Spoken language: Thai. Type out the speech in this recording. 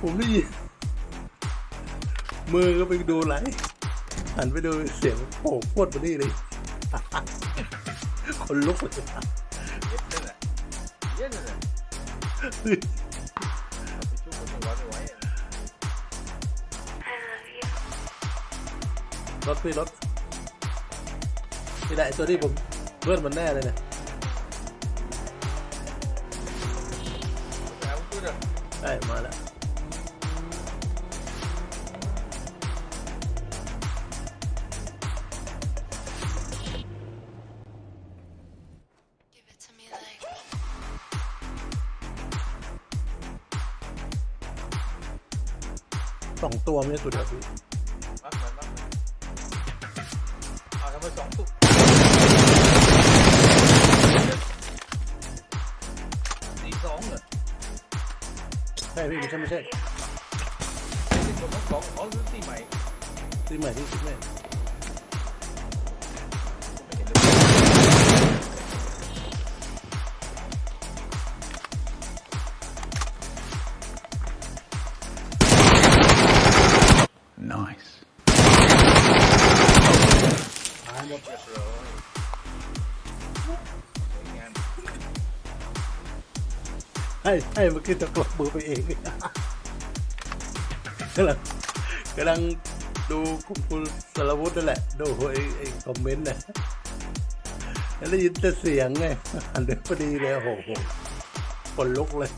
ผมได้ยินมือก็ไปดูไหลหันไปดูเสียงโผล่พวดมานี่เลยคนลุกเลยเย็นั่นแหลยรถพี่รถนี่แหละไอ้ตัวที่ผมเพื่อนมันแน่เลยเนี่ย เอาชุบอะใช่มาแล้วสองตัวไม่ใช่ตัวเดียวพี่มักมันมักมันเอาทำไปสองตุ๊ก ช่พี่ไม่ใช่ไม่ใช่ตีสองสองอ๋อซื้อตีใหม่ที่ใหม่ที่สุดแม่ไม่เห็นเลยตายหมดเรียบร้อยสวยงาม ให้ให้เมื่อกี้ตะกลบมือไปเองกำลังกำลังดูคุณคุณสารวุฒินั่นแหละ ดูไอ้ไอ้คอมเมนต์นะแล้วได้ยินแต่เสียงไงอันไปพอดีเลยโอ้โหคนลุกเลย